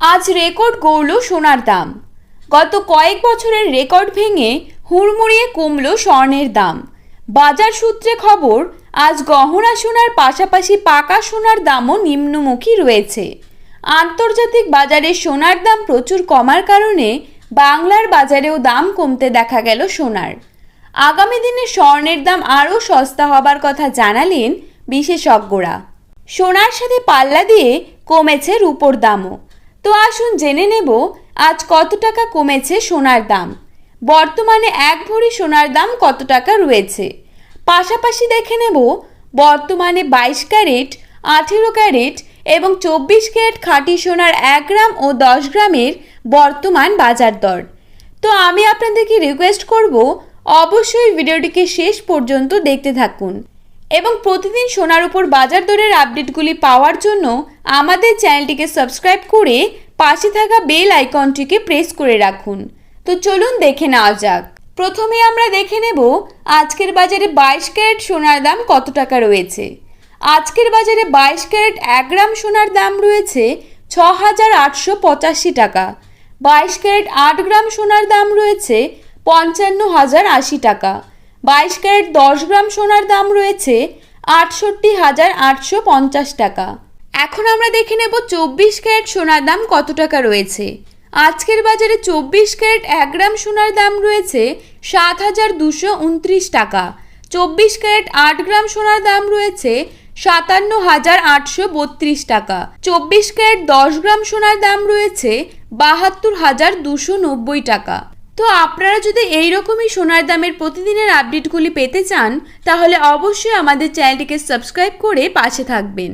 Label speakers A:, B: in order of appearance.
A: আজ রেকর্ড গড়ল সোনার দাম। গত কয়েক বছরের রেকর্ড ভেঙে হুড়মুড়িয়ে কমল স্বর্ণের দাম। বাজার সূত্রে খবর, আজ গহনা সোনার পাশাপাশি পাকা সোনার দামও নিম্নমুখী রয়েছে। আন্তর্জাতিক বাজারে সোনার দাম প্রচুর কমার কারণে বাংলার বাজারেও দাম কমতে দেখা গেল সোনার। আগামী দিনে স্বর্ণের দাম আরও সস্তা হবার কথা জানালেন বিশেষজ্ঞরা। সোনার সাথে পাল্লা দিয়ে কমেছে রূপোর দামও। তো আসুন জেনে নেব আজ কত টাকা কমেছে সোনার দাম। বর্তমানে এক ভরি সোনার দাম কত টাকা রয়েছে? পাশাপাশি দেখে নেব বর্তমানে বাইশ ক্যারেট, আঠেরো ক্যারেট এবং চব্বিশ ক্যারেট খাঁটি সোনার এক গ্রাম ও দশ গ্রামের বর্তমান বাজার দর। তো আমি আপনাদেরকে রিকোয়েস্ট করব, অবশ্যই ভিডিওটিকে শেষ পর্যন্ত দেখতে থাকুন। এবং প্রতিদিন সোনার উপর বাজার দরের আপডেটগুলি পাওয়ার জন্য আমাদের চ্যানেলটিকে সাবস্ক্রাইব করে পাশে থাকা বেল আইকনটিকে প্রেস করে রাখুন। তো চলুন দেখে নেওয়া যাক। প্রথমে আমরা দেখে নেব আজকের বাজারে বাইশ ক্যারেট সোনার দাম কত টাকা রয়েছে। আজকের বাজারে বাইশ ক্যারেট এক গ্রাম সোনার দাম রয়েছে ছ হাজার আটশো পঁচাশি টাকা। বাইশ ক্যারেট আট গ্রাম সোনার দাম রয়েছে পঞ্চান্ন হাজার আশি টাকা। বাইশ ক্যারেট দশ গ্রাম সোনার দাম রয়েছে আটষট্টি হাজার আটশো পঞ্চাশ টাকা। এখন আমরা দেখে নেব চব্বিশ ক্যারেট সোনার দাম কত টাকা রয়েছে। আজকের বাজারে চব্বিশ ক্যারেট এক গ্রাম সোনার দাম রয়েছে সাত হাজার দুশো উনত্রিশ টাকা। চব্বিশ ক্যারেট আট গ্রাম সোনার দাম রয়েছে সাতান্ন হাজার আটশো বত্রিশ টাকা। চব্বিশ ক্যারেট দশ গ্রাম সোনার দাম রয়েছে বাহাত্তর হাজার দুশো নব্বই টাকা। তো আপনারা যদি এই রকমই সোনার দামের প্রতিদিনের আপডেটগুলি পেতে চান, তাহলে অবশ্যই আমাদের চ্যানেলটিকে সাবস্ক্রাইব করে পাশে থাকবেন।